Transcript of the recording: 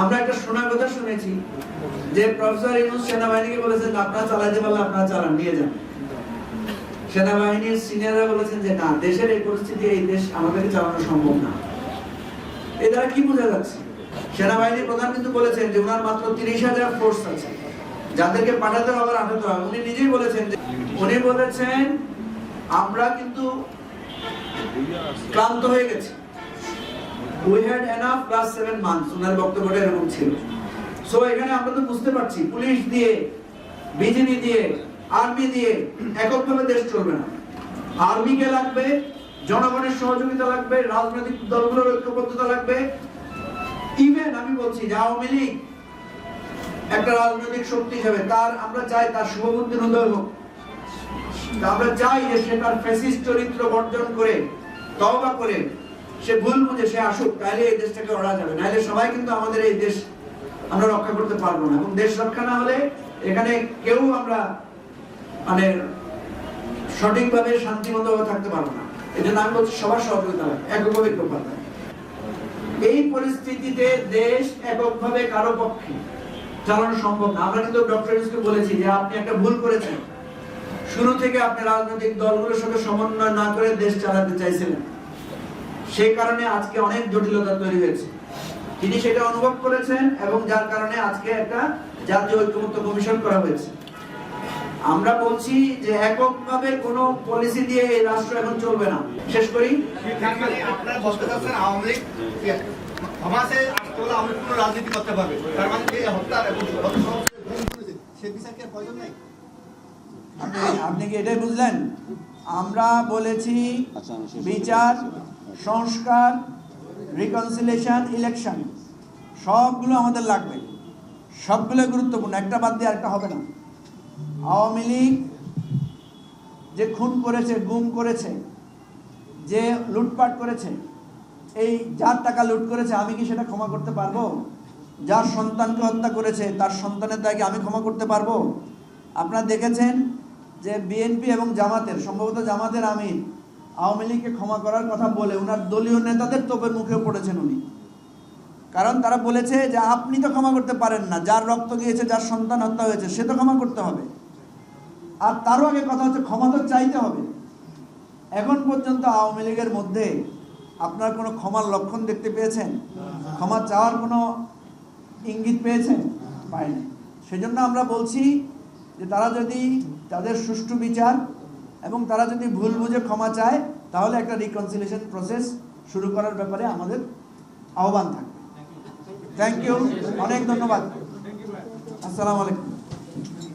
আমরা একটা শোনার কথা শুনেছি যে প্রফেসর ইউনুস সেনাবাহিনীকে বলেছেন আপনারা চালাতে পারলে আপনারা চালান, নিয়ে যান। সেনাবাহিনীর সিনিয়ররা বলেছেন যে না, দেশের এই পরিস্থিতি, এই দেশ আমাদেরকে চালানো সম্ভব না। এ দ্বারা কি বোঝা যাচ্ছে? সেনাবাহিনীর প্রধান কিন্তু বলেছেন যে ওনার মাত্র তিরিশ হাজার ফোর্স আছে। যাদেরকে পাঠাতে হবে আঠাতে হবে। উনি নিজেই বলেছেন যে, উনি বলেছেন, আমরা কিন্তু ক্লান্ত হয়ে গেছি। উই হ্যাড এনাফ মান্থস ওনার বক্তব্যটা এরকম ছিল। সো এখানে আমরা তো বুঝতে পারছি, পুলিশ দিয়ে বিজিবি দিয়ে আর্মি দিয়ে দেশ চলবে না। আর্মিকে লাগবে, জনগণের সহযোগিতা লাগবে, রাজনৈতিক দলগুলোর ঐক্যবদ্ধতা লাগবে। ইভেন আমি বলছি যে আওয়ামী লীগ একটা রাজনৈতিক শক্তি হিসেবে, তার আমরা চাই তার শুভবুদ্ধির হোক। আমরা চাই যে সে তার ফ্যাসিস্ট চরিত্র বর্জন করে, তওবা করে সে ভুল বুঝে, সে আসুক, তাহলে এই দেশটাকে ওড়া যাবে। নাহলে সবাই কিন্তু আমাদের এই দেশ আমরা রক্ষা করতে পারব না। এবং দেশ রক্ষা না হলে এখানে কেউ আমরা মানে সঠিকভাবে শান্তিমতভাবে থাকতে পারব না। এই জন্য আমি বলছি সবার সহযোগিতা এককভাবে এই পরিস্থিতিতে দেশ এককভাবে কারও পক্ষে চালানো সম্ভব না। আমরা কিন্তু ডক্টর ইউসকে বলেছি যে আপনি একটা ভুল করেছেন। শুরু থেকে আপনি রাজনৈতিক দলগুলোর সাথে সমন্বয় না করে দেশ চালাতে চাইছিলেন। সেই কারণে আজকে অনেক জটিলতা তৈরি হয়েছে। তিনি সেটা অনুভব করেছেন এবং যার কারণে আজকে একটা জাতীয় ঐক্যমত্য কমিশন করা হয়েছে। আমরা বলছি যে এককভাবে কোনো পলিসি দিয়ে এই রাষ্ট্র এখন চলবে না। শেষ করি। আওয়ামী লীগ কোনো রাজনীতি করতে পারবে। তার মানে হত্যা সে বিচার কি আর প্রয়োজন নেই? আপনি কি এটাই বুঝলেন? আমরা বলেছি বিচার সংস্কার রিকনসিলেশন ইলেকশন সবগুলো আমাদের লাগবে। সবগুলো গুরুত্বপূর্ণ একটা বাদ দিয়ে আরেকটা হবে না। আওয়ামী লীগ যে খুন করেছে গুম করেছে যে লুটপাট করেছে এই যার টাকা লুট করেছে আমি কি সেটা ক্ষমা করতে পারব? যার সন্তানকে হত্যা করেছে তার সন্তানের দায়কে আমি ক্ষমা করতে পারব? আপনারা দেখেছেন যে বিএনপি এবং জামাতের, সম্ভবত জামাতের আমির আওয়ামী লীগকে ক্ষমা করার কথা বলে ওনার দলীয় নেতাদের তোপের মুখে পড়েছেন উনি। কারণ তারা বলেছে যে আপনি তো ক্ষমা করতে পারেন না, যার রক্ত গিয়েছে, যার সন্তান হত্যা হয়েছে, সে তো ক্ষমা করতে হবে। আর তারও আগে কথা হচ্ছে, ক্ষমা তো চাইতে হবে। এখন পর্যন্ত আওয়ামী লীগের মধ্যে আপনার কোনো ক্ষমার লক্ষণ দেখতে পেয়েছেন? ক্ষমা চাওয়ার কোনো ইঙ্গিত পেয়েছেন? পায়নি সেজন্য আমরা বলছি যে তারা যদি তাদের সুষ্ঠু বিচার এবং তারা যদি ভুল বুঝে ক্ষমা চায়, তাহলে একটা রিকনসিলেশন প্রসেস শুরু করার ব্যাপারে আমাদের আহ্বান থাকবে। থ্যাংক ইউ অনেক ধন্যবাদ। আসসালামু আলাইকুম।